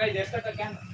कहीं देखता क्या? ना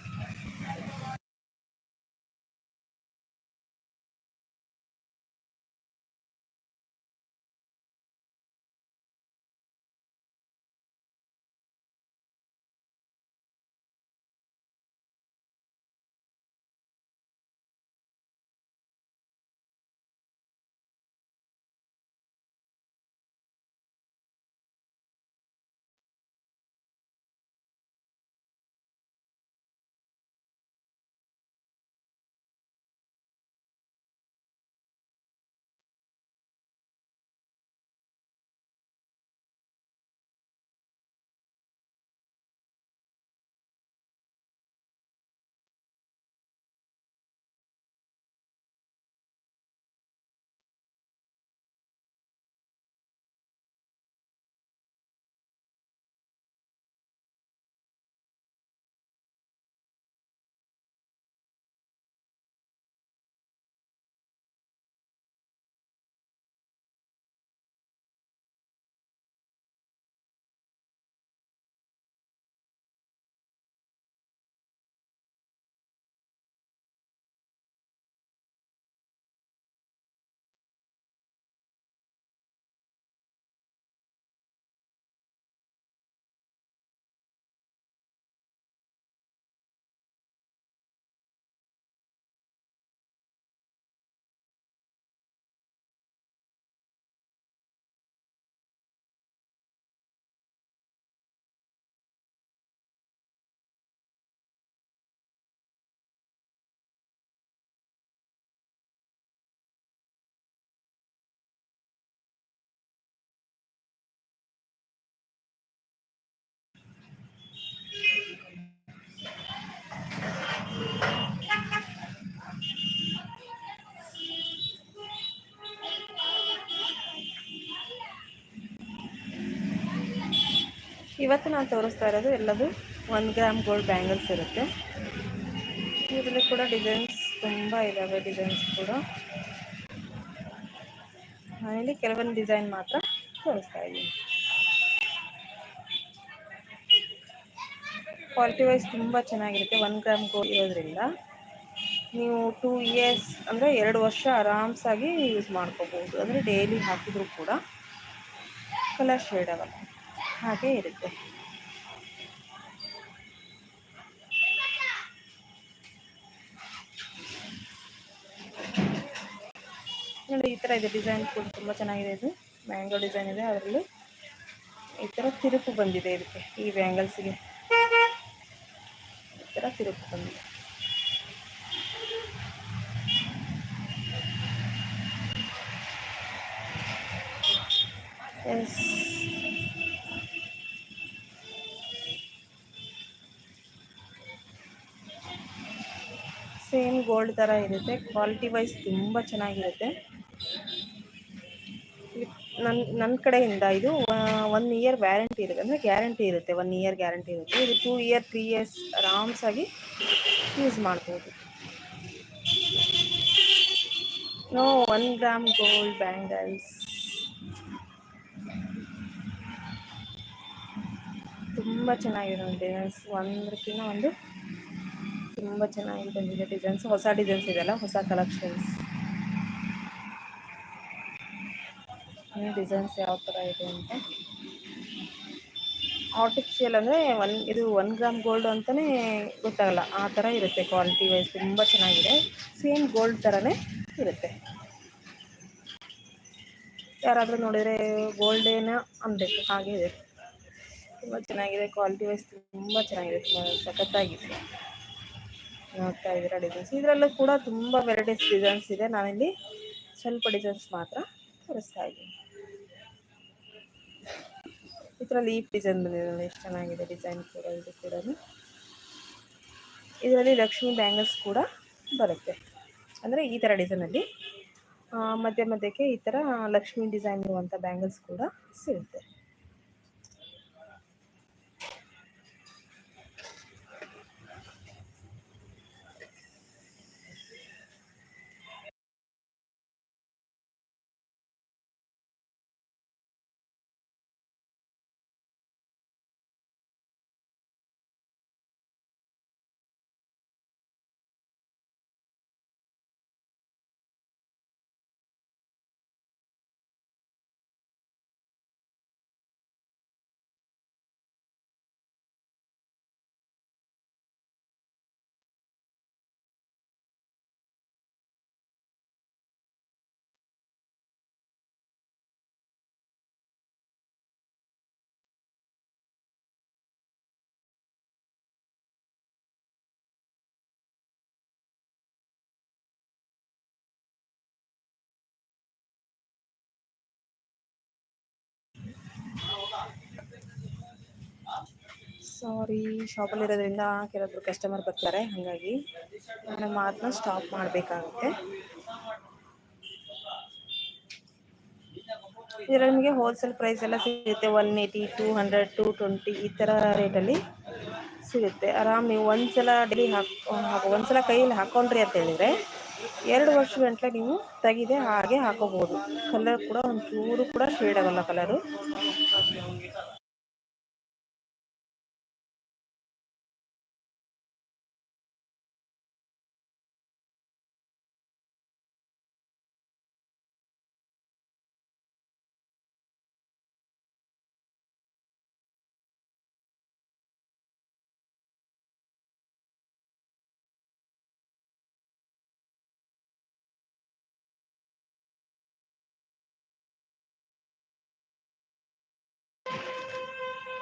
ಇವತ್ತು ನಾನು ತೋರಿಸ್ತಾ ಇರೋದು ಎಲ್ಲದು ಒಂದು ಗ್ರಾಮ್ ಗೋಲ್ಡ್ ಬ್ಯಾಂಗಲ್ಸ್ ಇರುತ್ತೆ. ಇದರಲ್ಲಿ ಕೂಡ ಡಿಸೈನ್ಸ್ ತುಂಬ ಇದ್ದಾವೆ ಡಿಸೈನ್ಸ್ ಕೂಡ. ನಾನಿಲ್ಲಿ ಕೆಲವೊಂದು ಡಿಸೈನ್ ಮಾತ್ರ ತೋರಿಸ್ತಾ ಇದ್ದೀನಿ. ಕ್ವಾಲಿಟಿ ವೈಸ್ ತುಂಬ ಚೆನ್ನಾಗಿರುತ್ತೆ ಒನ್ ಗ್ರಾಮ್ ಗೋಲ್ಡ್ ಇರೋದ್ರಿಂದ. ನೀವು ಟೂ ಇಯರ್ಸ್ ಅಂದರೆ ಎರಡು ವರ್ಷ ಆರಾಮ್ಸಾಗಿ ಯೂಸ್ ಮಾಡ್ಕೋಬೋದು ಅಂದರೆ ಡೈಲಿ ಹಾಕಿದರೂ ಕೂಡ ಕಲರ್ ಶೇಡ್ ಆಗಲ್ಲ. ಹಾಗೆ ಇರುತ್ತೆ. ನೋಡಿ, ಈ ಥರ ಇದೆ ಡಿಸೈನ್ ಕೂಡ ತುಂಬ ಚೆನ್ನಾಗಿದೆ ಇದು. ಮ್ಯಾಂಗೋ ಡಿಸೈನ್ ಇದೆ, ಅದರಲ್ಲಿ ಈ ಥರ ತಿರುಪು ಬಂದಿದೆ ಇದಕ್ಕೆ, ಈ ಬ್ಯಾಂಗಲ್ಸಿಗೆ ಈ ಥರ ತಿರುಪು ಬಂದಿದೆ. ಎಸ್ ಗೋಲ್ಡ್ ಥರ ಇರುತ್ತೆ. ಕ್ವಾಲಿಟಿ ವೈಸ್ ತುಂಬ ಚೆನ್ನಾಗಿರುತ್ತೆ. ನನ್ನ ನನ್ನ ಕಡೆಯಿಂದ ಇದು ಒನ್ ಇಯರ್ ವ್ಯಾರಂಟಿ ಇರುತ್ತೆ. ಅಂದರೆ ಗ್ಯಾರಂಟಿ ಇರುತ್ತೆ. ಒನ್ ಇಯರ್ ಗ್ಯಾರಂಟಿ ಇರುತ್ತೆ. ಇದು ಟೂ ಇಯರ್ ತ್ರೀ ಇಯರ್ಸ್ ಆರಾಮ್ಸಾಗಿ ಯೂಸ್ ಮಾಡ್ಬೋದು. No one gram gold bangles ತುಂಬ ಚೆನ್ನಾಗಿರುತ್ತೆ. ಡಿಸೈನ್ಸ್ ಒಂದಕ್ಕಿಂತ ಒಂದು ತುಂಬ ಚೆನ್ನಾಗಿ ಬಂದಿದೆ ಡಿಸೈನ್ಸ್ ಹೊಸ ಡಿಸೈನ್ಸ್ ಇದೆಲ್ಲ ಹೊಸ ಕಲೆಕ್ಷನ್ಸ್ ಡಿಸೈನ್ಸ್ ಯಾವ ಥರ ಇದೆ ಅಂತ. ಆರ್ಟಿಫಿಷಿಯಲ್ ಅಂದರೆ ಒನ್, ಇದು ಒನ್ ಗ್ರಾಮ್ ಗೋಲ್ಡ್ ಅಂತಲೇ ಗೊತ್ತಾಗಲ್ಲ. ಆ ಥರ ಇರುತ್ತೆ ಕ್ವಾಲಿಟಿ ವೈಸ್ ತುಂಬ ಚೆನ್ನಾಗಿದೆ. ಸೇಮ್ ಗೋಲ್ಡ್ ಥರನೇ ಇರುತ್ತೆ. ಯಾರಾದರೂ ನೋಡಿದರೆ ಗೋಲ್ಡೇನ ಅನ್ಬೇಕು, ಹಾಗೆ ಇದೆ. ತುಂಬ ಚೆನ್ನಾಗಿದೆ ಕ್ವಾಲಿಟಿ ವೈಸ್ ತುಂಬ ಚೆನ್ನಾಗಿದೆ, ತುಂಬ ಸಖತ್ತಾಗಿದೆ. ನೋಡ್ತಾ ಇದ್ದೀರಾ ಡಿಸೈನ್ಸ್ ಇದರಲ್ಲೂ ಕೂಡ ತುಂಬ ವೆರೈಟೀಸ್ ಡಿಸೈನ್ಸ್ ಇದೆ. ನಾನಿಲ್ಲಿ ಸ್ವಲ್ಪ ಡಿಸೈನ್ಸ್ ಮಾತ್ರ ತೋರಿಸ್ತಾ ಇದ್ದೀನಿ ಇದರಲ್ಲಿ ಈ ಡಿಸೈನ್ ಬಂದಿದೆ ಎಷ್ಟು ಚೆನ್ನಾಗಿದೆ ಡಿಸೈನ್ ಕೂಡ ಇದು ಕೂಡ ಇದರಲ್ಲಿ ಲಕ್ಷ್ಮಿ ಬ್ಯಾಂಗಲ್ಸ್ ಕೂಡ ಬರುತ್ತೆ. ಅಂದರೆ ಈ ಥರ ಡಿಸೈನಲ್ಲಿ ಮಧ್ಯ ಮಧ್ಯಕ್ಕೆ ಈ ಥರ ಲಕ್ಷ್ಮಿ ಡಿಸೈನ್ ಇರುವಂಥ ಬ್ಯಾಂಗಲ್ಸ್ ಕೂಡ ಸಿಗುತ್ತೆ. ಸಾರಿ ಶಾಪಲ್ಲಿರೋದ್ರಿಂದ ಕೆಲವೊಬ್ರು ಕಸ್ಟಮರ್ ಬರ್ತಾರೆ, ಹಾಗಾಗಿ ನಾನು ಮಾತನ್ನ ಸ್ಟಾಪ್ ಮಾಡಬೇಕಾಗುತ್ತೆ. ಇದರಲ್ಲಿ ನಿಮಗೆ ಹೋಲ್ಸೇಲ್ ಪ್ರೈಸ್ ಎಲ್ಲ ಸಿಗುತ್ತೆ one eighty two hundred two twenty ಈ ಥರ ರೇಟಲ್ಲಿ ಸಿಗುತ್ತೆ. ಆರಾಮ್ ನೀವು ಒಂದ್ಸಲ ಡೈಲಿ ಹಾಕೋ ಒಂದ್ಸಲ ಕೈಯಲ್ಲಿ ಹಾಕೊಂಡ್ರಿ ಅಂತ ಹೇಳಿದರೆ ಎರಡು ವರ್ಷ ಗಂಟಲೆ ನೀವು ತೆಗಿದೆ ಹಾಗೆ ಹಾಕೋಬಹುದು ಕಲರ್ ಕೂಡ ಒಂಚೂರು ಕೂಡ ಶೇಡ್ ಆಗಲ್ಲ ಕಲರು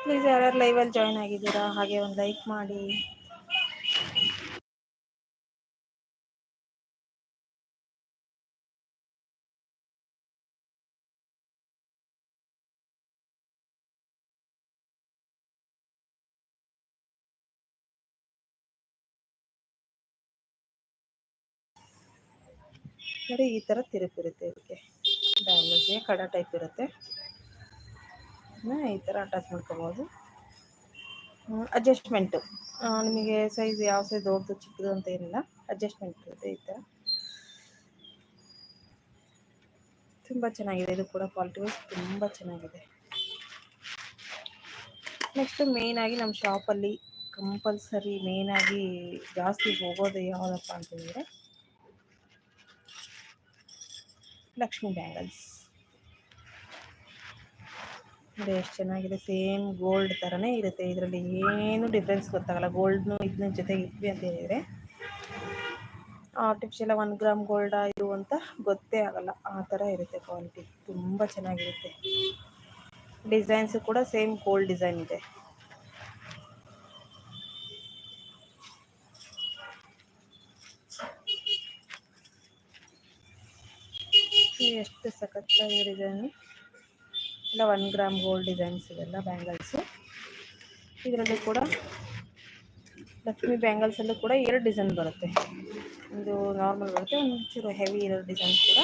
ಪ್ಲೀಸ್ ಯಾರ್ಯಾರು ಲೈವಲ್ಲಿ ಜಾಯ್ನ್ ಆಗಿದ್ದೀರಾ? ಹಾಗೆ ಒಂದು ಲೈಕ್ ಮಾಡಿ. ನೋಡಿ, ಈ ಥರ ತಿರುಪಿರುತ್ತೆ ಇದಕ್ಕೆ. ಡ್ಯಾಮೇಜ್ ಕಡ ಟೈಪ್ ಇರುತ್ತೆ. ಈ ಥರ ಅಟ್ಯಾಚ್ ಮಾಡ್ಕೋಬೋದು. ಅಡ್ಜಸ್ಟ್ಮೆಂಟು ನಿಮಗೆ ಸೈಜ್ ಯಾವ ಸೈಜ್ ದೊಡ್ಡದು, ಚಿಕ್ಕದು ಅಂತ ಏನಿಲ್ಲ. ಅಡ್ಜಸ್ಟ್ಮೆಂಟ್ ಇರುತ್ತೆ ಈ ಥರ. ತುಂಬ ಚೆನ್ನಾಗಿದೆ. ಇದು ಕೂಡ ಕ್ವಾಲಿಟಿ ವೈಸ್ ತುಂಬ ಚೆನ್ನಾಗಿದೆ. ನೆಕ್ಸ್ಟ್ ಮೇಯ್ನಾಗಿ ನಮ್ಮ ಶಾಪಲ್ಲಿ ಕಂಪಲ್ಸರಿ ಮೇಯ್ನಾಗಿ ಜಾಸ್ತಿ ಹೋಗೋದು ಯಾವುದಪ್ಪ ಅಂತಂದರೆ ಲಕ್ಷ್ಮಿ ಬ್ಯಾಂಗಲ್ಸ್. ನೋಡಿ ಎಷ್ಟು ಚೆನ್ನಾಗಿದೆ. ಸೇಮ್ ಗೋಲ್ಡ್ ಥರನೇ ಇರುತ್ತೆ. ಇದರಲ್ಲಿ ಏನು ಡಿಫ್ರೆನ್ಸ್ ಗೊತ್ತಾಗಲ್ಲ. ಗೋಲ್ಡ್ನು ಇದನ್ನ ಜೊತೆಗೆ ಇದ್ವಿ ಅಂತ ಹೇಳಿದರೆ. ಆರ್ಟಿಫಿಷಿಯಲ್ ಒನ್ ಗ್ರಾಮ್ ಗೋಲ್ಡ ಇದು ಅಂತ ಗೊತ್ತೇ ಆಗಲ್ಲ. ಆ ಥರ ಇರುತ್ತೆ ಕ್ವಾಲಿಟಿ ತುಂಬ ಚೆನ್ನಾಗಿರುತ್ತೆ. ಡಿಸೈನ್ಸು ಕೂಡ ಸೇಮ್ ಗೋಲ್ಡ್ ಡಿಸೈನ್ ಇದೆ. ಎಷ್ಟು ಸಖತ್ತಾಗಿದೆ ಡಿಸೈನು ಇಲ್ಲ ಒನ್ ಗ್ರಾಮ್ ಗೋಲ್ಡ್ ಡಿಸೈನ್ಸ್ ಇವೆಲ್ಲ ಬ್ಯಾಂಗಲ್ಸು ಇದರಲ್ಲಿ ಕೂಡ ಲಕ್ಷ್ಮಿ ಬ್ಯಾಂಗಲ್ಸಲ್ಲೂ ಕೂಡ ಎರಡು ಡಿಸೈನ್ ಬರುತ್ತೆ. ಒಂದು ನಾರ್ಮಲ್ ಬರುತ್ತೆ ಒಂದು ಚೂರು ಹೆವಿ ಇರೋ ಡಿಸೈನ್ ಕೂಡ.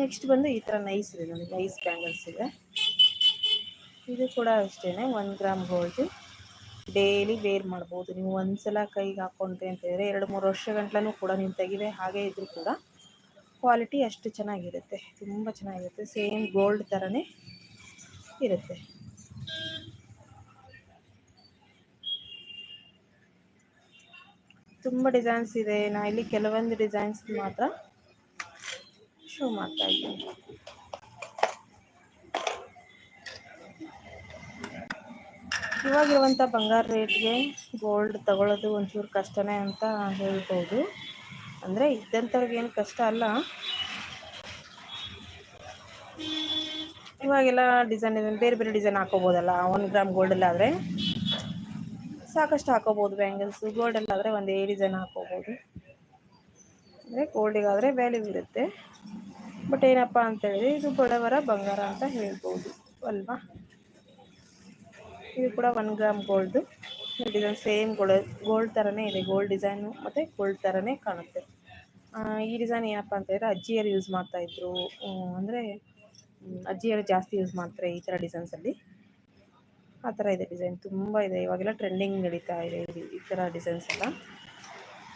ನೆಕ್ಸ್ಟ್ ಬಂದು ಈ ಥರ ನೈಸ್ ಇದೆ ನೋಡಿ ನೈಸ್ ಬ್ಯಾಂಗಲ್ಸ್ ಇದೆ. ಇದು ಕೂಡ ಅಷ್ಟೇ one gram gold daily wear ಮಾಡ್ಬೋದು. ನೀವು ಒಂದ್ಸಲ ಕೈಗೆ ಹಾಕ್ಕೊಂಡ್ರಿ ಅಂತ ಹೇಳಿದ್ರೆ ಎರಡು ಮೂರು ವರ್ಷ ಗಂಟ್ಲೂ ಕೂಡ ನೀವು ತೆಗಿವೆ ಹಾಗೆ ಇದ್ರೂ ಕೂಡ ಕ್ವಾಲಿಟಿ ಅಷ್ಟು ಚೆನ್ನಾಗಿರುತ್ತೆ. ತುಂಬ ಚೆನ್ನಾಗಿರುತ್ತೆ. ಸೇಮ್ ಗೋಲ್ಡ್ ಥರನೇ ಇರುತ್ತೆ. ತುಂಬ ಡಿಸೈನ್ಸ್ ಇದೆ. ನಾ ಇಲ್ಲಿ ಕೆಲವೊಂದು ಡಿಸೈನ್ಸ್ ಮಾತ್ರ ಶೋ ಮಾಡ್ತಾ ಇದ್ದೀನಿ. ಇವಾಗಿರುವಂಥ ಬಂಗಾರ ರೇಟ್ಗೆ ಗೋಲ್ಡ್ ತಗೊಳ್ಳೋದು ಒಂಚೂರು ಕಷ್ಟನೇ ಅಂತ ಹೇಳ್ಬೋದು. ಅಂದರೆ ಇದ್ದಂಥವ್ರಿಗೇನು ಕಷ್ಟ ಅಲ್ಲ. ಇವಾಗೆಲ್ಲ ಡಿಸೈನ್ ಬೇರೆ ಬೇರೆ ಡಿಸೈನ್ ಹಾಕೋಬೋದಲ್ಲ. ಒನ್ ಗ್ರಾಮ್ ಗೋಲ್ಡಲ್ಲಾದರೆ ಸಾಕಷ್ಟು ಹಾಕೋಬೋದು ಬ್ಯಾಂಗಲ್ಸು ಗೋಲ್ಡಲ್ಲಾದರೆ ಒಂದು ಡಿಸೈನ್ ಹಾಕೋಬೋದು. ಅಂದರೆ ಗೋಲ್ಡಿಗಾದರೆ ವ್ಯಾಲ್ಯೂ ಇರುತ್ತೆ. ಬಟ್ ಏನಪ್ಪ ಅಂತೇಳಿದ್ರೆ ಇದು ಬಡವರ ಬಂಗಾರ ಅಂತ ಹೇಳ್ಬೋದು. ಅಲ್ವಾ? ಇದು ಕೂಡ one gram gold design same gold gold ಥರನೇ ಇದೆ. ಗೋಲ್ಡ್ ಡಿಸೈನು ಮತ್ತು ಗೋಲ್ಡ್ ಥರನೇ ಕಾಣುತ್ತೆ. ಈ ಡಿಸೈನ್ ಏನಪ್ಪ ಅಂತ ಹೇಳಿದ್ರೆ ಅಜ್ಜಿಯರು ಯೂಸ್ ಮಾಡ್ತಾಯಿದ್ರು ಅಂದರೆ ಅಜ್ಜಿಯರು ಜಾಸ್ತಿ ಯೂಸ್ ಮಾಡ್ತಾರೆ ಈ ಥರ ಡಿಸೈನ್ಸಲ್ಲಿ ಆ ಥರ ಇದೆ ಡಿಸೈನ್ ತುಂಬ ಇದೆ. ಇವಾಗೆಲ್ಲ ಟ್ರೆಂಡಿಂಗ್ ನಡೀತಾ ಇದೆ ಈ ಥರ ಡಿಸೈನ್ಸ್ ಎಲ್ಲ.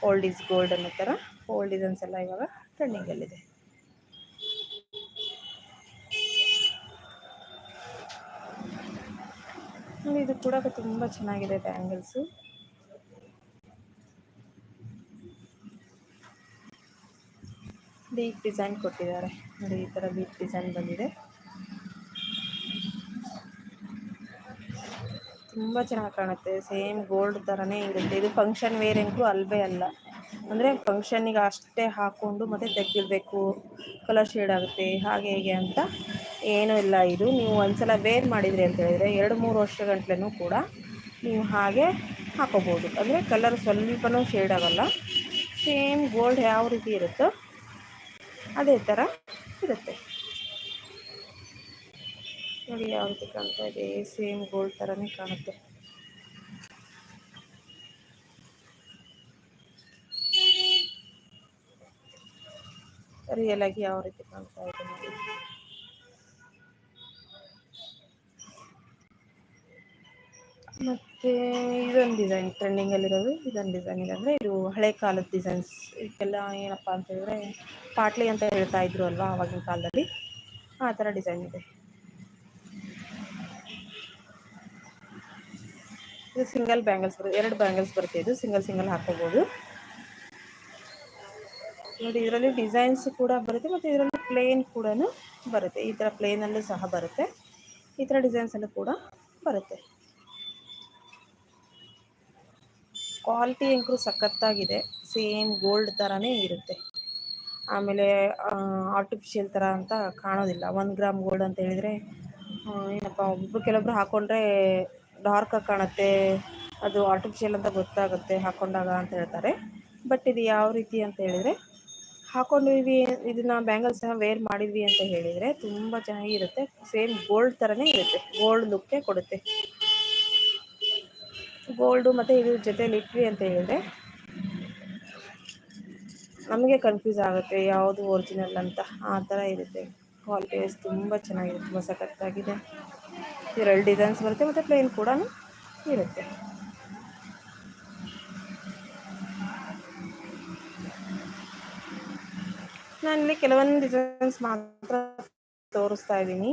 ಓಲ್ಡ್ ಈಸ್ ಗೋಲ್ಡ್ ಅನ್ನೋ ಥರ ಓಲ್ಡ್ ಡಿಸೈನ್ಸ್ ಎಲ್ಲ ಇವಾಗ ಟ್ರೆಂಡಿಂಗಲ್ಲಿದೆ ಇದು. ಕೂಡ ತುಂಬ ಚೆನ್ನಾಗಿದೆ ಬ್ಯಾಂಗಲ್ಸು ಡೀಪ್ ಡಿಸೈನ್ ಕೊಟ್ಟಿದ್ದಾರೆ. ನೋಡಿ, ಈ ಥರ ಬೀಚ್ ಡಿಸೈನ್ ಬಂದಿದೆ. ತುಂಬ ಚೆನ್ನಾಗಿ ಕಾಣುತ್ತೆ. ಸೇಮ್ ಗೋಲ್ಡ್ ಥರನೇ ಇರುತ್ತೆ. ಇದು ಫಂಕ್ಷನ್ ವೇರ್ ಅಂತೂ ಅಲ್ವೇ ಅಲ್ಲ. ಅಂದರೆ ಫಂಕ್ಷನ್ನಿಗೆ ಅಷ್ಟೇ ಹಾಕ್ಕೊಂಡು ಮತ್ತೆ ತೆಗಿಬೇಕು ಕಲರ್ ಶೇಡ್ ಆಗುತ್ತೆ. ಹಾಗೆ ಹೇಗೆ ಅಂತ ಏನೂ ಇಲ್ಲ ಇದು. ನೀವು ಒಂದ್ಸಲ ವೇರ್ ಮಾಡಿದ್ರಿ ಅಂತ ಹೇಳಿದರೆ ಎರಡು ಮೂರು ವರ್ಷ ಗಂಟ್ಲೆನೂ ಕೂಡ ನೀವು ಹಾಗೆ ಹಾಕೋಬೋದು. ಅಂದರೆ ಕಲರ್ ಸ್ವಲ್ಪನೂ ಶೇಡ್ ಆಗೋಲ್ಲ. ಸೇಮ್ ಗೋಲ್ಡ್ ಯಾವ ರೀತಿ ಇರುತ್ತೋ ಅದೇ ಥರ ಇರುತ್ತೆ. ನೋಡಿ ಯಾವ ರೀತಿ ಕಾಣ್ತಾ ಇದೆ. ಸೇಮ್ ಗೋಲ್ಡ್ ಥರನೇ ಕಾಣುತ್ತೆ. ರಿಯಲ್ ಆಗಿ ಯಾವ ರೀತಿ ಕಾಣ್ತಾ ಇದೆ ನೋಡಿ ಮತ್ತು ಇದೊಂದು ಡಿಸೈನ್ ಟ್ರೆಂಡಿಂಗಲ್ಲಿರೋದು ಇದೊಂದು ಡಿಸೈನ್ ಇದೆ. ಅಂದರೆ ಇದು ಹಳೆ ಕಾಲದ ಡಿಸೈನ್ಸ್ ಇದಕ್ಕೆಲ್ಲ ಏನಪ್ಪ ಅಂತ ಹೇಳಿದ್ರೆ ಪಾಟ್ಲಿ ಅಂತ ಹೇಳ್ತಾ ಇದ್ರು ಅಲ್ವಾ ಆವಾಗಿನ ಕಾಲದಲ್ಲಿ? ಆ ಥರ ಡಿಸೈನ್ ಇದೆ. ಇದು ಸಿಂಗಲ್ ಬ್ಯಾಂಗಲ್ಸ್ ಬರುತ್ತೆ. ಎರಡು ಬ್ಯಾಂಗಲ್ಸ್ ಬರುತ್ತೆ ಇದು. ಸಿಂಗಲ್ ಸಿಂಗಲ್ ಹಾಕೋಬೋದು. ನೋಡಿ, ಇದರಲ್ಲಿ ಡಿಸೈನ್ಸ್ ಕೂಡ ಬರುತ್ತೆ ಮತ್ತು ಇದರಲ್ಲಿ ಪ್ಲೇನ್ ಕೂಡ ಬರುತ್ತೆ. ಈ ಥರ ಪ್ಲೇನಲ್ಲೂ ಸಹ ಬರುತ್ತೆ. ಈ ಥರ ಡಿಸೈನ್ಸಲ್ಲೂ ಕೂಡ ಬರುತ್ತೆ. ಕ್ವಾಲಿಟಿ ಅಂಕರು ಸಖತ್ತಾಗಿದೆ. ಸೇಮ್ ಗೋಲ್ಡ್ ಥರನೇ ಇರುತ್ತೆ. ಆಮೇಲೆ ಆರ್ಟಿಫಿಷಿಯಲ್ ಥರ ಅಂತ ಕಾಣೋದಿಲ್ಲ. ಒಂದು ಗ್ರಾಮ್ ಗೋಲ್ಡ್ ಅಂತ ಹೇಳಿದರೆ ಏನಪ್ಪ ಒಬ್ಬರು ಕೆಲವೊಬ್ರು ಹಾಕ್ಕೊಂಡ್ರೆ ಡಾರ್ಕಾಗಿ ಕಾಣುತ್ತೆ. ಅದು ಆರ್ಟಿಫಿಷಿಯಲ್ ಅಂತ ಗೊತ್ತಾಗುತ್ತೆ ಹಾಕ್ಕೊಂಡಾಗ ಅಂತ ಹೇಳ್ತಾರೆ. ಬಟ್ ಇದು ಯಾವ ರೀತಿ ಅಂತ ಹೇಳಿದರೆ, ಹಾಕೊಂಡಿದ್ವಿ, ಇದನ್ನ ಬ್ಯಾಂಗಲ್ಸ್ನ ವೇರ್ ಮಾಡಿದ್ವಿ ಅಂತ ಹೇಳಿದರೆ, ತುಂಬ ಚೆನ್ನಾಗಿರುತ್ತೆ. ಸೇಮ್ ಗೋಲ್ಡ್ ಥರನೇ ಇರುತ್ತೆ. ಗೋಲ್ಡ್ ಲುಕ್ಕೇ ಕೊಡುತ್ತೆ. ಗೋಲ್ಡು ಮತ್ತು ಇದ್ರ ಜೊತೆಲಿ ಇಟ್ವಿ ಅಂತ ಹೇಳಿದೆ ನಮಗೆ ಕನ್ಫ್ಯೂಸ್ ಆಗುತ್ತೆ ಯಾವುದು ಒರಿಜಿನಲ್ ಅಂತ. ಆ ಥರ ಇರುತ್ತೆ. ಕ್ವಾಲಿಟಿ ವೈಸ್ ತುಂಬ ಚೆನ್ನಾಗಿದೆ ತುಂಬ ಸಖತ್ತಾಗಿದೆ. ಇದರಲ್ಲಿ ಡಿಸೈನ್ಸ್ ಬರುತ್ತೆ ಮತ್ತು ಪ್ಲೇನ್ ಕೂಡ ಇರುತ್ತೆ. ನಾನಿಲ್ಲಿ ಕೆಲವೊಂದು ಡಿಸೈನ್ಸ್ ಮಾತ್ರ ತೋರಿಸ್ತಾ ಇದ್ದೀನಿ.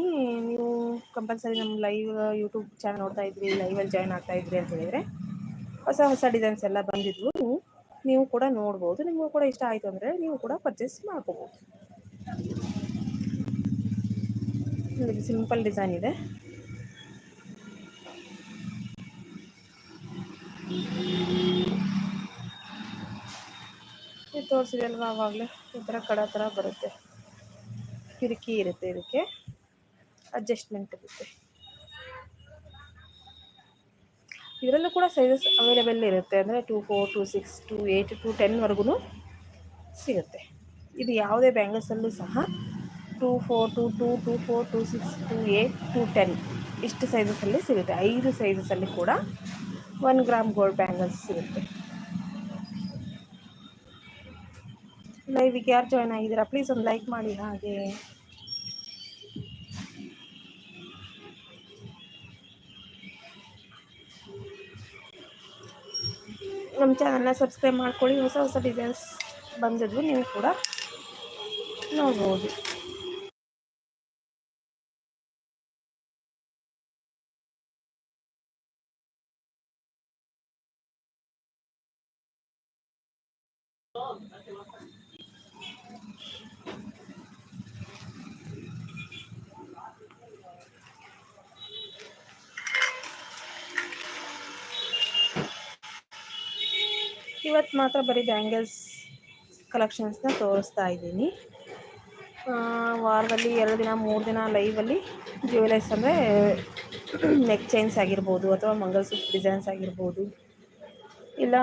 ನೀವು ಕಂಪಲ್ಸರಿ ನಮ್ಮ ಲೈವ್ ಯೂಟ್ಯೂಬ್ ಚಾನಲ್ ನೋಡ್ತಾ ಇದ್ರಿ ಲೈವಲ್ಲಿ ಜಾಯ್ನ್ ಆಗ್ತಾ ಇದ್ರಿ ಅಂತ ಹೇಳಿದರೆ ಹೊಸ ಹೊಸ ಡಿಸೈನ್ಸ್ ಎಲ್ಲ ಬಂದಿದ್ವು. ನೀವು ಕೂಡ ನೋಡ್ಬೋದು. ನಿಮಗೂ ಕೂಡ ಇಷ್ಟ ಆಯಿತು ಅಂದರೆ ನೀವು ಕೂಡ ಪರ್ಚೇಸ್ ಮಾಡ್ಕೋಬೋದು. ಸಿಂಪಲ್ ಡಿಸೈನ್ ಇದೆ. ತೋರಿಸಿದೆ ಅಲ್ವಾ ಆವಾಗಲೇ ಈ ಥರ ಕಡ ಥರ ಬರುತ್ತೆ. ಕಿರಿಕಿ ಇರುತ್ತೆ ಇದಕ್ಕೆ. ಅಡ್ಜಸ್ಟ್ಮೆಂಟ್ ಇರುತ್ತೆ. ಇದರಲ್ಲೂ ಕೂಡ ಸೈಜಸ್ ಅವೈಲೇಬಲ್ ಇರುತ್ತೆ. ಅಂದರೆ two four to six to eight to ಟೆನ್ವರೆಗೂ ಸಿಗುತ್ತೆ. ಇದು ಯಾವುದೇ ಬ್ಯಾಂಗಲ್ಸಲ್ಲೂ ಸಹ two four to two two four to six to eight to ten ಇಷ್ಟು ಸೈಜಸಲ್ಲಿ ಸಿಗುತ್ತೆ. ಐದು ಸೈಜಸಲ್ಲಿ ಕೂಡ ಒನ್ ಗ್ರಾಮ್ ಗೋಲ್ಡ್ ಬ್ಯಾಂಗಲ್ಸ್ ಸಿಗುತ್ತೆ. ಲೈವಿಗೆ ಯಾರು ಜಾಯ್ನ್ ಆಗಿದ್ದೀರಾ? ಪ್ಲೀಸ್ ಒಂದು ಲೈಕ್ ಮಾಡಿ ಹಾಗೆ. ನಮ್ಮ ಚಾನಲ್ನ ಸಬ್ಸ್ಕ್ರೈಬ್ ಮಾಡ್ಕೊಳ್ಳಿ. ಹೊಸ ಹೊಸ ಡಿಸೈನ್ಸ್ ಬಂದಿದ್ವು, ನೀವು ಕೂಡ ನೋಡ್ಬೋದು. ಇವತ್ತು ಮಾತ್ರ ಬರೀ ಬ್ಯಾಂಗಲ್ಸ್ ಕಲೆಕ್ಷನ್ಸ್ನ ತೋರಿಸ್ತಾ ಇದ್ದೀನಿ. ವಾರದಲ್ಲಿ ಎರಡು ದಿನ, ಮೂರು ದಿನ ಲೈವಲ್ಲಿ ಜ್ಯುವೆಲರ್ಸ್ ಅಂದರೆ ನೆಕ್ ಚೈನ್ಸ್ ಆಗಿರ್ಬೋದು ಅಥವಾ ಮಂಗಲ್ಸೂತ್ರ ಡಿಸೈನ್ಸ್ ಆಗಿರ್ಬೋದು. ಇಲ್ಲ,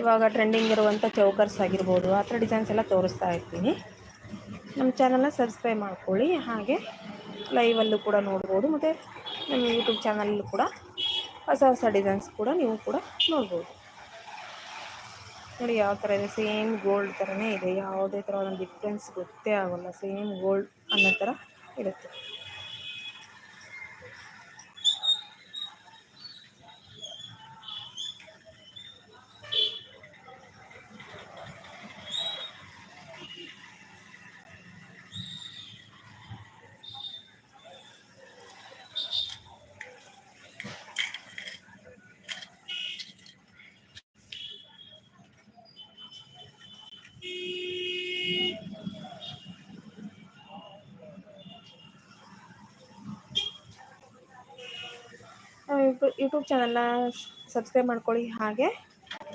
ಇವಾಗ ಟ್ರೆಂಡಿಂಗ್ ಇರುವಂಥ ಚೌಕರ್ಸ್ ಆಗಿರ್ಬೋದು. ಆ ಥರ ಡಿಸೈನ್ಸ್ ಎಲ್ಲ ತೋರಿಸ್ತಾ ಇರ್ತೀನಿ. ನಮ್ಮ ಚಾನಲ್ನ ಸಬ್ಸ್ಕ್ರೈಬ್ ಮಾಡ್ಕೊಳ್ಳಿ. ಹಾಗೆ ಲೈವಲ್ಲೂ ಕೂಡ ನೋಡ್ಬೋದು. ಮತ್ತು ನಮ್ಮ ಯೂಟ್ಯೂಬ್ ಚಾನಲಲ್ಲೂ ಕೂಡ ಹೊಸ ಹೊಸ ಡಿಸೈನ್ಸ್ ಕೂಡ ನೀವು ಕೂಡ ನೋಡ್ಬೋದು. ನೋಡಿ ಯಾವ ಥರ ಇದೆ? ಸೇಮ್ ಗೋಲ್ಡ್ ಥರನೇ ಇದೆ. ಯಾವುದೇ ಥರ ಒಂದು ಡಿಫ್ರೆನ್ಸ್ ಗೊತ್ತೇ ಆಗೋಲ್ಲ. ಸೇಮ್ ಗೋಲ್ಡ್ ಅನ್ನೋ ಥರ ಇರುತ್ತೆ. ಯೂಟ್ಯೂಬ್ ಚಾನಲ್ನ ಸಬ್ಸ್ಕ್ರೈಬ್ ಮಾಡ್ಕೊಳ್ಳಿ. ಹಾಗೆ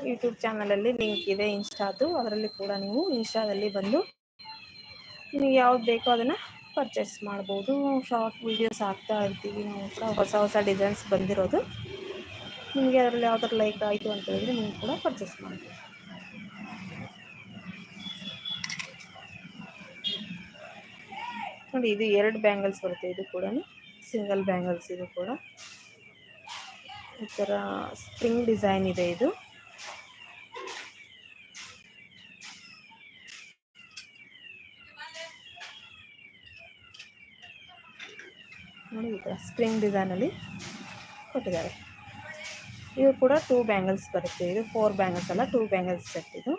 ಯೂಟ್ಯೂಬ್ ಚಾನಲಲ್ಲಿ ಲಿಂಕ್ ಇದೆ ಇನ್ಸ್ಟಾದು. ಅದರಲ್ಲಿ ಕೂಡ ನೀವು ಇನ್ಸ್ಟಾದಲ್ಲಿ ಬಂದು ನಿಮಗೆ ಯಾವ್ದು ಬೇಕೋ ಅದನ್ನು ಪರ್ಚೇಸ್ ಮಾಡ್ಬೋದು. ಶಾರ್ಟ್ ವೀಡಿಯೋಸ್ ಹಾಕ್ತಾ ಇರ್ತೀವಿ. ನಾವು ಕೂಡ ಹೊಸ ಹೊಸ ಡಿಸೈನ್ಸ್ ಬಂದಿರೋದು. ನಿಮಗೆ ಅದರಲ್ಲಿ ಯಾವ್ದಾರು ಲೈಕ್ ಆಯಿತು ಅಂತ ಹೇಳಿದ್ರೆ ನೀವು ಕೂಡ ಪರ್ಚೇಸ್ ಮಾಡ್ಬೋದು. ನೋಡಿ, ಇದು ಎರಡು ಬ್ಯಾಂಗಲ್ಸ್ ಬರುತ್ತೆ. ಇದು ಕೂಡ ಸಿಂಗಲ್ ಬ್ಯಾಂಗಲ್ಸ್ ಇದು ಕೂಡ. ಈ ಥರ ಸ್ಪ್ರಿಂಗ್ ಡಿಸೈನ್ ಇದೆ ಇದು. ನೋಡಿ ಈ ಥರ ಸ್ಪ್ರಿಂಗ್ ಡಿಸೈನಲ್ಲಿ ಕೊಟ್ಟಿದ್ದಾರೆ. ಇದು ಕೂಡ ಟೂ ಬ್ಯಾಂಗಲ್ಸ್ ಬರುತ್ತೆ. ಇದು ಫೋರ್ ಬ್ಯಾಂಗಲ್ಸ್ ಅಲ್ಲ ಟೂ ಬ್ಯಾಂಗಲ್ಸ್ ಸೆಟ್ ಇದು.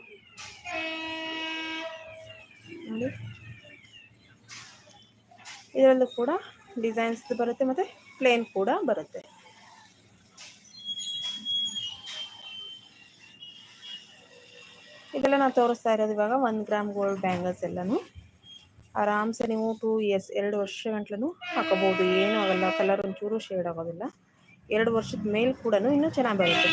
ನೋಡಿ. ಇದರಲ್ಲೂ ಕೂಡ ಡಿಸೈನ್ಸ್ ಬರುತ್ತೆ ಮತ್ತು ಪ್ಲೇನ್ ಕೂಡ ಬರುತ್ತೆ. ಇದೆಲ್ಲ ನಾವು ತೋರಿಸ್ತಾ ಇರೋದು ಇವಾಗ ಒಂದು ಗ್ರಾಮ್ ಗೋಲ್ಡ್ ಬ್ಯಾಂಗಲ್ಸ್ ಎಲ್ಲನೂ. ಆರಾಮ್ಸೆ ನೀವು ಟೂ ಇಯರ್ಸ್ ಎರಡು ವರ್ಷ ಗಂಟ್ಲೂ ಹಾಕೋಬಹುದು. ಏನೂ ಆಗಲ್ಲ ಕಲರ್ ಒಂಚೂರು ಶೇಡ್ ಆಗೋದಿಲ್ಲ. ಎರಡು ವರ್ಷದ ಮೇಲೆ ಕೂಡ ಇನ್ನೂ ಚೆನ್ನಾಗಿ ಬರುತ್ತೆ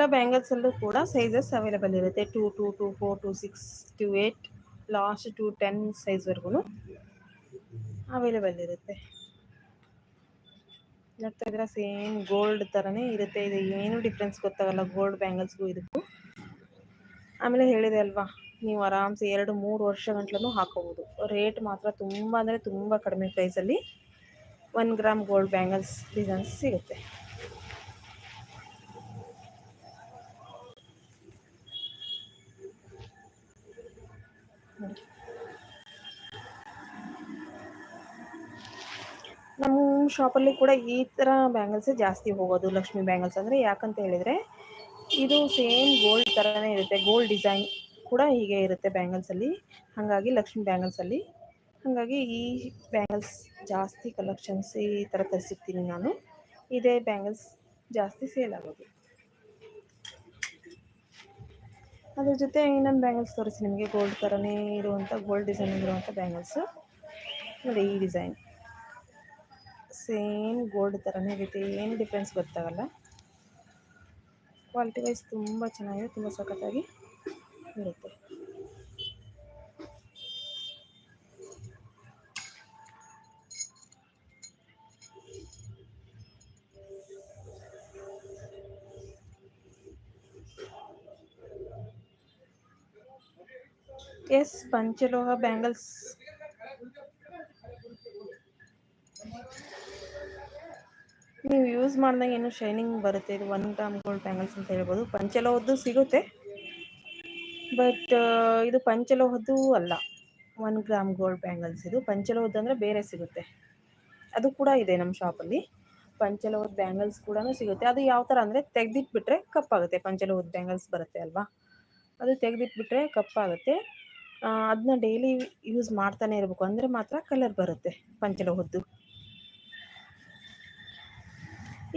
ಎಲ್ಲ ಬ್ಯಾಂಗಲ್ಸಲ್ಲೂ ಕೂಡ ಸೈಜಸ್ ಅವೈಲೇಬಲ್ ಇರುತ್ತೆ. Two to to four to six to eight last to ten ಸೈಜ್ವರೆಗೂ available ಇರುತ್ತೆ. ನೋಡ್ತಾ ಇದ್ರೆ ಸೇಮ್ ಗೋಲ್ಡ್ ಥರನೇ ಇರುತ್ತೆ. ಇದು ಏನು ಡಿಫ್ರೆನ್ಸ್ ಗೊತ್ತಾಗಲ್ಲ ಗೋಲ್ಡ್ ಬ್ಯಾಂಗಲ್ಸ್ಗೂ ಇದಕ್ಕೂ. ಆಮೇಲೆ ಹೇಳಿದೆ ಅಲ್ವಾ, ನೀವು ಆರಾಮ್ಸೆ ಎರಡು, ಮೂರು ವರ್ಷ ಗಂಟ್ಲೂ ಹಾಕೋಬೋದು. ರೇಟ್ ಮಾತ್ರ ತುಂಬ ಅಂದರೆ ತುಂಬ ಕಡಿಮೆ ಪ್ರೈಸಲ್ಲಿ one gram gold bangles designs ಸಿಗುತ್ತೆ ನಮ್ಮ ಶಾಪಲ್ಲಿ ಕೂಡ ಈ ಥರ ಬ್ಯಾಂಗಲ್ಸೇ ಜಾಸ್ತಿ ಹೋಗೋದು, ಲಕ್ಷ್ಮಿ ಬ್ಯಾಂಗಲ್ಸ್ ಅಂದರೆ ಯಾಕಂತ ಹೇಳಿದರೆ ಇದು ಸೇಮ್ ಗೋಲ್ಡ್ ಥರನೇ ಇರುತ್ತೆ ಗೋಲ್ಡ್ ಡಿಸೈನ್ ಕೂಡ ಹೀಗೆ ಇರುತ್ತೆ ಬ್ಯಾಂಗಲ್ಸಲ್ಲಿ ಹಾಗಾಗಿ ಲಕ್ಷ್ಮಿ ಬ್ಯಾಂಗಲ್ಸಲ್ಲಿ ಹಾಗಾಗಿ ಈ ಬ್ಯಾಂಗಲ್ಸ್ ಜಾಸ್ತಿ ಕಲೆಕ್ಷನ್ಸ್ ಈ ಥರ ತರಿಸಿರ್ತೀನಿ ನಾನು. ಇದೇ ಬ್ಯಾಂಗಲ್ಸ್ ಜಾಸ್ತಿ ಸೇಲ್ ಆಗೋದು. ಅದ್ರ ಜೊತೆ ಇನ್ನೊಂದು ಬ್ಯಾಂಗಲ್ಸ್ ತೋರಿಸಿ ನಿಮಗೆ. ಗೋಲ್ಡ್ ಥರನೇ ಇರುವಂಥ ಗೋಲ್ಡ್ ಡಿಸೈನ್ ಇರುವಂಥ ಬ್ಯಾಂಗಲ್ಸು ನೋಡಿ ಈ ಡಿಸೈನ್ ಸೇಮ್ ಗೋಲ್ಡ್ ಥರನೇ ಇರುತ್ತೆ. ಏನು ಡಿಫ್ರೆನ್ಸ್ ಗೊತ್ತಾಗಲ್ಲ ಕ್ವಾಲಿಟಿ ವೈಸ್ ತುಂಬ ಚೆನ್ನಾಗಿದೆ, ತುಂಬ ಸಖತ್ತಾಗಿ ಇರುತ್ತೆ. ಎಸ್ ಪಂಚಲೋಹ ಬ್ಯಾಂಗಲ್ಸ್ ನೀವು ಯೂಸ್ ಮಾಡಿದಾಗ ಏನು ಶೈನಿಂಗ್ ಬರುತ್ತೆ? ಇದು ಒನ್ ಗ್ರಾಮ್ ಗೋಲ್ಡ್ ಬ್ಯಾಂಗಲ್ಸ್ ಅಂತ ಹೇಳ್ಬೋದು. ಪಂಚಲೋಹದ್ದು ಸಿಗುತ್ತೆ. ಬಟ್ ಇದು ಪಂಚಲೋಹದ್ದು ಅಲ್ಲ. ಒನ್ ಗ್ರಾಮ್ ಗೋಲ್ಡ್ ಬ್ಯಾಂಗಲ್ಸ್ ಇದು. ಪಂಚಲೋಹದ್ದು ಅಂದರೆ ಬೇರೆ ಸಿಗುತ್ತೆ. ಅದು ಕೂಡ ಇದೆ ನಮ್ಮ ಶಾಪಲ್ಲಿ ಪಂಚಲೋಹದ ಬ್ಯಾಂಗಲ್ಸ್ ಕೂಡ ಸಿಗುತ್ತೆ. ಅದು ಯಾವ ಥರ ಅಂದರೆ ತೆಗೆದಿಟ್ಬಿಟ್ರೆ ಕಪ್ಪಾಗುತ್ತೆ. ಪಂಚಲೋಹದ ಬ್ಯಾಂಗಲ್ಸ್ ಬರುತ್ತೆ ಅಲ್ವಾ? ಅದು ತೆಗೆದಿಟ್ಬಿಟ್ರೆ ಕಪ್ಪಾಗುತ್ತೆ. ಅದನ್ನ ಡೈಲಿ ಯೂಸ್ ಮಾಡ್ತಾನೆ ಇರಬೇಕು. ಅಂದರೆ ಮಾತ್ರ ಕಲರ್ ಬರುತ್ತೆ ಪಂಚಲೋಹದ್ದು.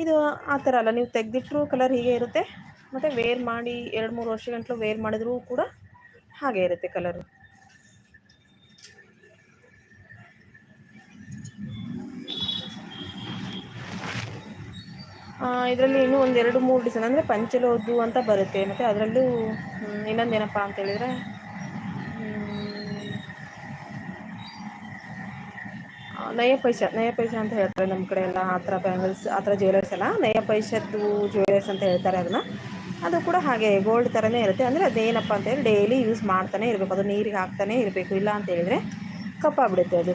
ಇದು ಆ ಥರ ಅಲ್ಲ. ನೀವು ತೆಗೆದಿಟ್ಟರೂ ಕಲರ್ ಹೀಗೆ ಇರುತ್ತೆ. ಮತ್ತು ವೇರ್ ಮಾಡಿ ಎರಡು ಮೂರು ವರ್ಷ ಗಂಟಲು ವೇರ್ ಮಾಡಿದ್ರೂ ಕೂಡ ಹಾಗೆ ಇರುತ್ತೆ ಕಲರು ಇದರಲ್ಲಿ ಇನ್ನೂ ಒಂದು ಎರಡು ಮೂರು ಡಿಸೈನ್ ಅಂದರೆ ಪಂಚಲೋದು ಅಂತ ಬರುತ್ತೆ. ಮತ್ತು ಅದರಲ್ಲೂ ಇನ್ನೊಂದು ಏನಪ್ಪ ಅಂತ ಹೇಳಿದರೆ ನಯ ಪೈಸ ನಯ ಪೈಸ ಅಂತ ಹೇಳ್ತಾರೆ ನಮ್ಮ ಕಡೆ ಎಲ್ಲ, ಆ ಥರ ಬ್ಯಾಂಗಲ್ಸ್ ಆ ಥರ ಜ್ಯುವೆಲರ್ಸ್ ಎಲ್ಲ. ನಯ ಪೈಸದ್ದು ಜ್ಯುವೆಲರ್ಸ್ ಅಂತ ಹೇಳ್ತಾರೆ ಅದನ್ನು. ಅದು ಕೂಡ ಹಾಗೆ ಗೋಲ್ಡ್ ಥರನೇ ಇರುತ್ತೆ. ಅಂದರೆ ಅದೇನಪ್ಪ ಅಂತೇಳಿ ಡೈಲಿ ಯೂಸ್ ಮಾಡ್ತಾನೆ ಇರಬೇಕು. ಅದು ನೀರಿಗೆ ಹಾಕ್ತಾನೆ ಇರಬೇಕು. ಇಲ್ಲ ಅಂತ ಹೇಳಿದ್ರೆ ಕಪ್ಪಾಗ್ಬಿಡುತ್ತೆ ಅದು.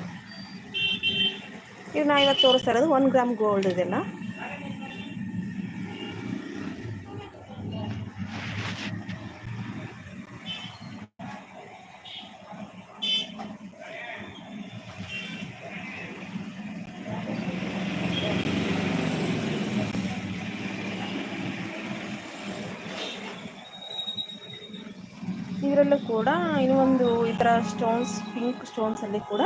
ಇದು ನಾ ಇವತ್ತು ತೋರಿಸ್ತಾ ಇರೋದು ಒನ್ ಗ್ರಾಮ್ ಗೋಲ್ಡ್ ಇದೆಲ್ಲ. ಕೂಡ ಇನ್ನೊಂದು ಈ ಥರ ಸ್ಟೋನ್ಸ್ ಪಿಂಕ್ ಸ್ಟೋನ್ಸಲ್ಲಿ ಕೂಡ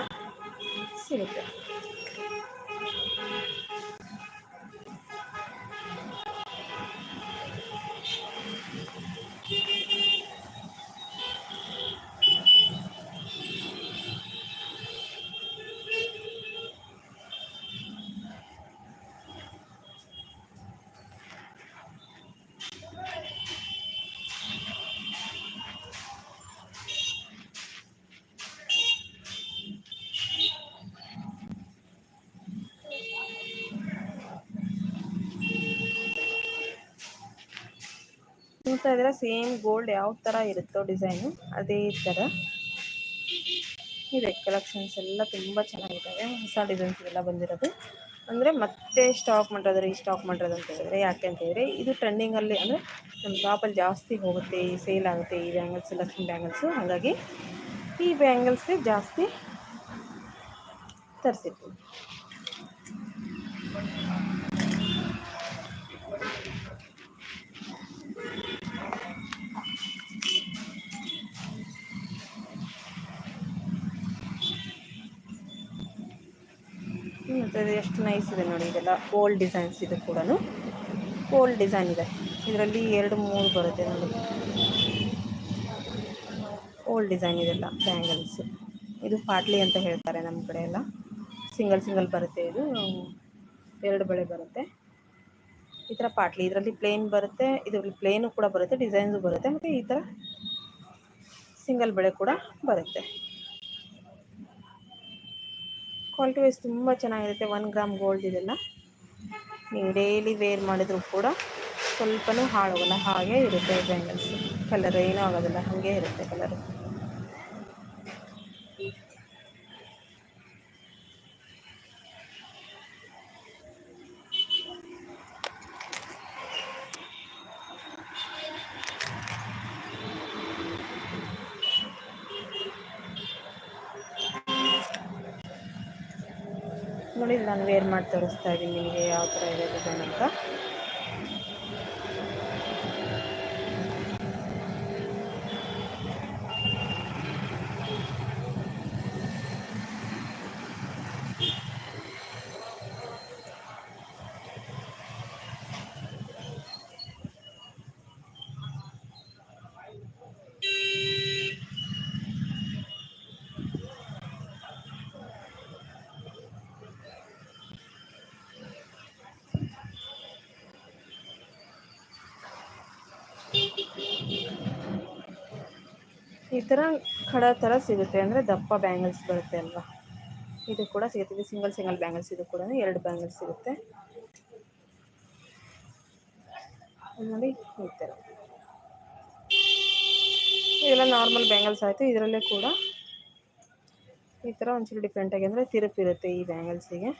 ಸಿಗುತ್ತೆ. ನೋಡ್ತಾ ಇದ್ದೀರಾ ಸೇಮ್ ಗೋಲ್ಡ್ ಯಾವ ಥರ ಇರುತ್ತೋ ಡಿಸೈನು ಅದೇ ಥರ ಇದೆ ಕಲೆಕ್ಷನ್ಸ್ ಎಲ್ಲ ತುಂಬ ಚೆನ್ನಾಗಿದ್ದಾವೆ. ಹೊಸ ಡಿಸೈನ್ಸ್ ಎಲ್ಲ ಬಂದಿರೋದು. ಅಂದರೆ ಮತ್ತೆ ಸ್ಟಾಕ್ ಮಾಡಿರೋದ್ರೆ ಈ ಸ್ಟಾಕ್ ಮಾಡಿರೋದು ಅಂತ ಹೇಳಿದ್ರೆ ಯಾಕೆ ಅಂತ ಹೇಳಿದ್ರೆ ಇದು ಟ್ರೆಂಡಿಂಗಲ್ಲಿ ಅಂದರೆ ನಮ್ಮ ಅಲ್ಲಿ ಜಾಸ್ತಿ ಹೋಗುತ್ತೆ, ಈ ಸೇಲ್ ಆಗುತ್ತೆ, ಈ ಬ್ಯಾಂಗಲ್ಸ್ ಲಕ್ಷ್ಮಿ ಬ್ಯಾಂಗಲ್ಸ್ ಹಾಗಾಗಿ ಈ ಬ್ಯಾಂಗಲ್ಸ್ ಜಾಸ್ತಿ ತರಿಸಿರ್ತೀವಿ ಮತ್ತು ಎಷ್ಟು ನೈಸ್ ಇದೆ ನೋಡಿ, ಇದೆಲ್ಲ ಓಲ್ಡ್ ಡಿಸೈನ್ಸ್ ಇದು ಕೂಡ ಓಲ್ಡ್ ಡಿಸೈನ್ ಇದೆ. ಇದರಲ್ಲಿ ಎರಡು, ಮೂರು ಬರುತ್ತೆ ನೋಡಿ. ಓಲ್ಡ್ ಡಿಸೈನ್ ಇದೆಲ್ಲ ಬ್ಯಾಂಗಲ್ಸ್ ಇದು ಪಾಟ್ಲಿ ಅಂತ ಹೇಳ್ತಾರೆ ನಮ್ಮ ಕಡೆ ಎಲ್ಲ. ಸಿಂಗಲ್ ಸಿಂಗಲ್ ಬರುತ್ತೆ ಇದು. ಎರಡು ಬಳೆ ಬರುತ್ತೆ. ಈ ಥರ ಪಾಟ್ಲಿ, ಇದರಲ್ಲಿ ಪ್ಲೇನ್ ಬರುತ್ತೆ, ಇದರಲ್ಲಿ ಪ್ಲೇನು ಕೂಡ ಬರುತ್ತೆ ಡಿಸೈನ್ಸು ಬರುತ್ತೆ, ಮತ್ತು ಈ ಥರ ಸಿಂಗಲ್ ಬಳೆ ಕೂಡ ಬರುತ್ತೆ. ಕ್ವಾಲಿಟಿ ವೈಸ್ ತುಂಬ ಚೆನ್ನಾಗಿರುತ್ತೆ. ಒನ್ ಗ್ರಾಮ್ ಗೋಲ್ಡ್ ಇದೆಲ್ಲ. ನೀವು ಡೈಲಿ ವೇರ್ ಮಾಡಿದರೂ ಕೂಡ ಸ್ವಲ್ಪನೂ ಹಾಳಾಗಲ್ಲ. ಹಾಗೆ ಇರುತ್ತೆ ಬ್ಯಾಂಗಲ್ಸ್ ಕಲರ್ ಏನೂ ಆಗೋದಿಲ್ಲ. ಹಾಗೆ ಇರುತ್ತೆ ಕಲರ್ ನೋಡಿ ನಾನು ವೇರ್ ಮಾಡಿ ತೋರಿಸ್ತಾ ಇದ್ದೀನಿ ನಿಮಗೆ ಯಾವ ಥರ ಇದೆ ಡಿಸೈನ್ ಅಂತ. ಈ ಥರ ಖಡ ಥರ ಸಿಗುತ್ತೆ. ಅಂದರೆ ದಪ್ಪ ಬ್ಯಾಂಗಲ್ಸ್ ಬರುತ್ತೆ ಅಲ್ವಾ? ಇದು ಕೂಡ ಸಿಗುತ್ತೆ. ಸಿಂಗಲ್ ಸಿಂಗಲ್ ಬ್ಯಾಂಗಲ್ಸ್, ಇದು ಕೂಡ ಎರಡು ಬ್ಯಾಂಗಲ್ಸ್ ಸಿಗುತ್ತೆ. ನೋಡಿ ಈ ಥರ. ಇದೆಲ್ಲ ನಾರ್ಮಲ್ ಬ್ಯಾಂಗಲ್ಸ್ ಆಯಿತು. ಇದರಲ್ಲೇ ಕೂಡ ಈ ಥರ ಒಂಚೂರು ಡಿಫ್ರೆಂಟಾಗಿ ಅಂದರೆ ತಿರುಪಿರುತ್ತೆ ಈ ಬ್ಯಾಂಗಲ್ಸಿಗೆ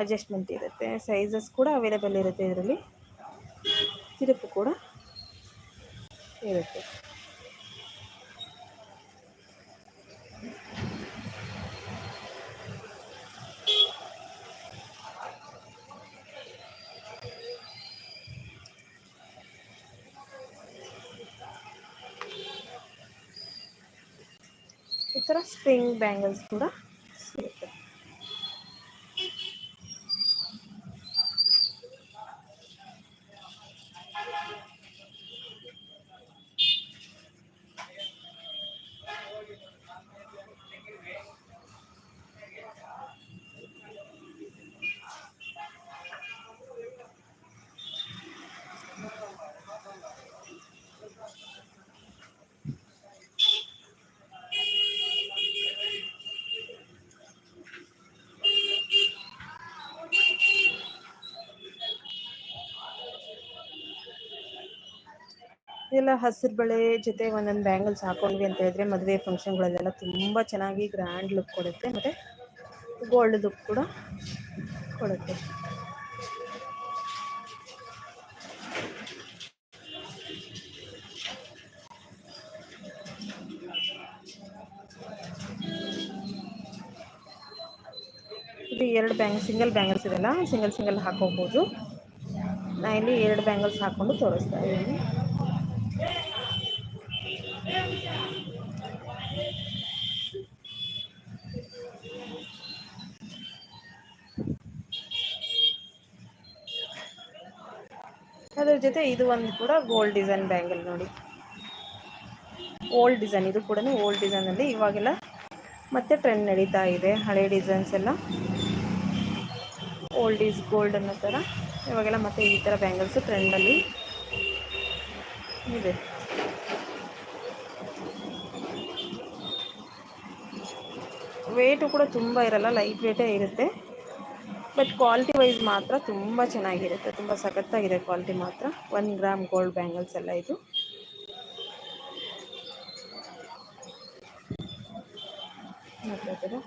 ಅಡ್ಜಸ್ಟ್ಮೆಂಟ್ ಇರುತ್ತೆ. ಸೈಜಸ್ ಕೂಡ ಅವೈಲೇಬಲ್ ಇರುತ್ತೆ ಇದರಲ್ಲಿ. ತಿರುಪು ಕೂಡ ಇರುತ್ತೆ. ಈ ಥರ ಸ್ಪ್ರಿಂಗ್ ಬ್ಯಾಂಗಲ್ಸ್ ಇದೆಲ್ಲ ಹಸಿರು ಬಳೆ ಜೊತೆ ಒಂದೊಂದು ಬ್ಯಾಂಗಲ್ಸ್ ಹಾಕೊಂಡ್ವಿ ಅಂತ ಹೇಳಿದ್ರೆ ಮದುವೆ ಫಂಕ್ಷನ್ಗಳಲ್ಲೆಲ್ಲ ತುಂಬ ಚೆನ್ನಾಗಿ ಗ್ರ್ಯಾಂಡ್ ಲುಕ್ ಕೊಡುತ್ತೆ. ಮತ್ತು ಗೋಲ್ಡ್ ಲುಕ್ ಕೂಡ ಕೊಡುತ್ತೆ. ಇದು ಎರಡು ಬ್ಯಾಂಗ್ ಸಿಂಗಲ್ ಬ್ಯಾಂಗಲ್ಸ್ ಇದೆಲ್ಲ ಸಿಂಗಲ್ ಸಿಂಗಲ್ ಹಾಕೋಬಹುದು ನಾ ಇಲ್ಲಿ ಎರಡು ಬ್ಯಾಂಗಲ್ಸ್ ಹಾಕ್ಕೊಂಡು ತೋರಿಸ್ತಾ ಇದ್ದೀನಿ ಅದ್ರ ಜೊತೆ ಇದು ಒಂದು ಕೂಡ ಗೋಲ್ಡ್ ಡಿಸೈನ್ ಬ್ಯಾಂಗಲ್ ನೋಡಿ. ಓಲ್ಡ್ ಡಿಸೈನ್ ಇದು ಕೂಡ ಓಲ್ಡ್ ಡಿಸೈನಲ್ಲಿ ಇವಾಗೆಲ್ಲ ಮತ್ತೆ ಟ್ರೆಂಡ್ ನಡೀತಾ ಇದೆ, ಹಳೆ ಡಿಸೈನ್ಸ್ ಎಲ್ಲ. ಓಲ್ಡ್ ಈಸ್ ಗೋಲ್ಡ್ ಅನ್ನೋ ಥರ ಇವಾಗೆಲ್ಲ ಮತ್ತೆ ಈ ಥರ ಬ್ಯಾಂಗಲ್ಸು ಟ್ರೆಂಡಲ್ಲಿ ಇದೆ. ವೇಟು ಕೂಡ ತುಂಬ ಇರಲ್ಲ ಲೈಟ್ ವೇಟೇ ಇರುತ್ತೆ. ಬಟ್ ಕ್ವಾಲಿಟಿ ವೈಸ್ ಮಾತ್ರ ತುಂಬ ಚೆನ್ನಾಗಿರುತ್ತೆ, ತುಂಬ ಸಖತ್ತಾಗಿದೆ ಕ್ವಾಲಿಟಿ ಮಾತ್ರ. ಒನ್ ಗ್ರಾಮ್ ಗೋಲ್ಡ್ ಬ್ಯಾಂಗಲ್ಸ್ ಎಲ್ಲ ಇದು ನೋಡ್ತಾ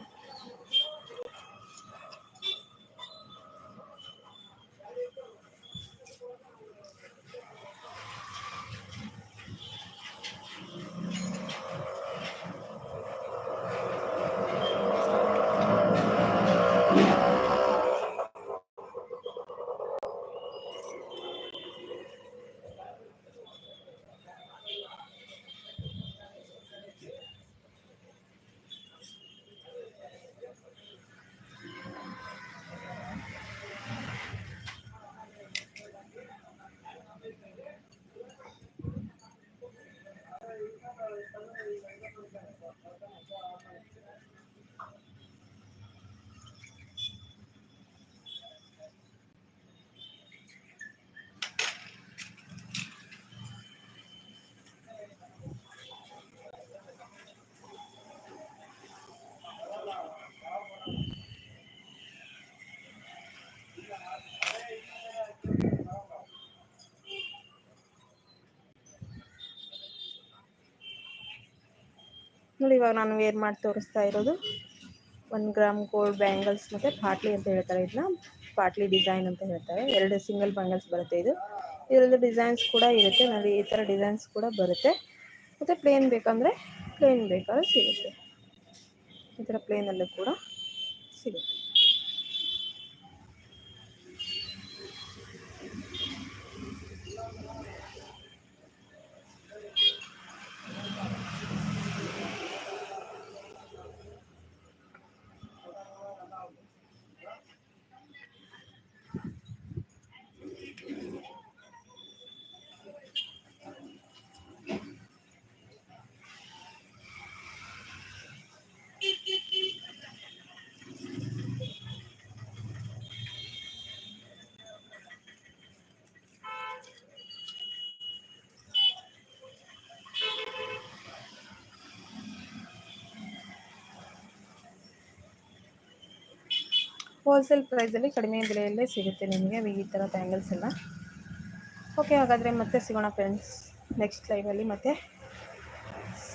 ನೋಡಿ ಇವಾಗ ನಾನು ವೇರ್ ಮಾಡಿ ತೋರಿಸ್ತಾ ಇರೋದು. ಒನ್ ಗ್ರಾಮ್ ಗೋಲ್ಡ್ ಬ್ಯಾಂಗಲ್ಸ್ ಮತ್ತು ಪಾಟ್ಲಿ ಅಂತ ಹೇಳ್ತಾರೆ. ಇದನ್ನ ಪಾಟ್ಲಿ ಡಿಸೈನ್ ಅಂತ ಹೇಳ್ತಾರೆ. ಎರಡು ಸಿಂಗಲ್ ಬ್ಯಾಂಗಲ್ಸ್ ಬರುತ್ತೆ ಇದು. ಇದರಲ್ಲಿ ಡಿಸೈನ್ಸ್ ಕೂಡ ಇರುತ್ತೆ. ನೋಡಿ ಈ ಥರ ಡಿಸೈನ್ಸ್ ಕೂಡ ಬರುತ್ತೆ. ಮತ್ತು ಪ್ಲೇನ್ ಬೇಕಂದರೆ ಪ್ಲೇನ್ ಬೇಕಾದ್ರೆ ಸಿಗುತ್ತೆ. ಈ ಥರ ಪ್ಲೇನಲ್ಲೂ ಕೂಡ ಸಿಗುತ್ತೆ. ಹೋಲ್ಸೇಲ್ ಪ್ರೈಸಲ್ಲಿ ಕಡಿಮೆ ಬೆಲೆಯಲ್ಲೇ ಸಿಗುತ್ತೆ ನಿಮಗೆ. ಈ ಥರ ಬ್ಯಾಂಗಲ್ಸ್ ಎಲ್ಲ. ಓಕೆ ಹಾಗಾದರೆ ಮತ್ತೆ ಸಿಗೋಣ ಫ್ರೆಂಡ್ಸ್ ನೆಕ್ಸ್ಟ್ ಲೈವಲ್ಲಿ ಮತ್ತೆ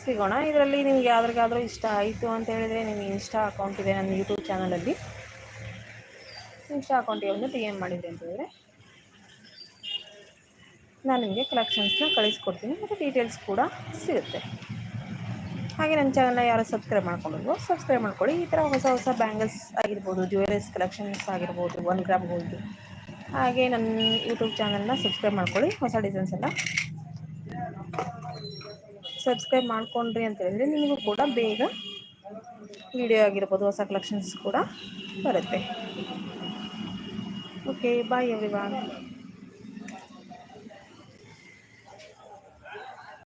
ಸಿಗೋಣ. ಇದರಲ್ಲಿ ನಿಮ್ಗೆ ಯಾವ್ದ್ರಿಗಾದರೂ ಇಷ್ಟ ಆಯಿತು ಅಂತ ಹೇಳಿದರೆ ನಿಮಗೆ ಇನ್ಸ್ಟಾ ಅಕೌಂಟ್ ಇದೆ, ನನ್ನ ಯೂಟ್ಯೂಬ್ ಚಾನಲಲ್ಲಿ ಇನ್ಸ್ಟಾ ಅಕೌಂಟಿಗೆ ಒಂದು ಟಿ ಎಂ ಮಾಡಿದೆ ಅಂತ ಹೇಳಿದ್ರೆ ನಾನು ನಿಮಗೆ ಕಲೆಕ್ಷನ್ಸ್ನ ಕಳಿಸ್ಕೊಡ್ತೀನಿ. ಮತ್ತು ಡೀಟೇಲ್ಸ್ ಕೂಡ ಸಿಗುತ್ತೆ. ಹಾಗೆ ನನ್ನ ಚಾನಲ್ನ ಯಾರು ಸಬ್ಸ್ಕ್ರೈಬ್ ಮಾಡ್ಕೊಂಡಿಲ್ವೋ ಸಬ್ಸ್ಕ್ರೈಬ್ ಮಾಡ್ಕೊಳ್ಳಿ. ಈ ಥರ ಹೊಸ ಹೊಸ ಬ್ಯಾಂಗಲ್ಸ್ ಆಗಿರ್ಬೋದು ಜ್ಯುವೆಲರೀಸ್ ಕಲೆಕ್ಷನ್ಸ್ ಆಗಿರ್ಬೋದು ಒನ್ ಗ್ರಾಮ್ ಗೋಲ್ಡ್ ಹಾಗೆ ನನ್ನ ಯೂಟ್ಯೂಬ್ ಚಾನಲ್ನ ಸಬ್ಸ್ಕ್ರೈಬ್ ಮಾಡ್ಕೊಳ್ಳಿ, ಹೊಸ ಡಿಸೈನ್ಸ್ ಎಲ್ಲ. ಸಬ್ಸ್ಕ್ರೈಬ್ ಮಾಡ್ಕೊಂಡ್ರಿ ಅಂತ ಹೇಳಿದ್ರೆ ನಿಮಗೂ ಕೂಡ ಬೇಗ ವಿಡಿಯೋ ಆಗಿರ್ಬೋದು, ಹೊಸ ಕಲೆಕ್ಷನ್ಸ್ ಕೂಡ ಬರುತ್ತೆ. Okay bye every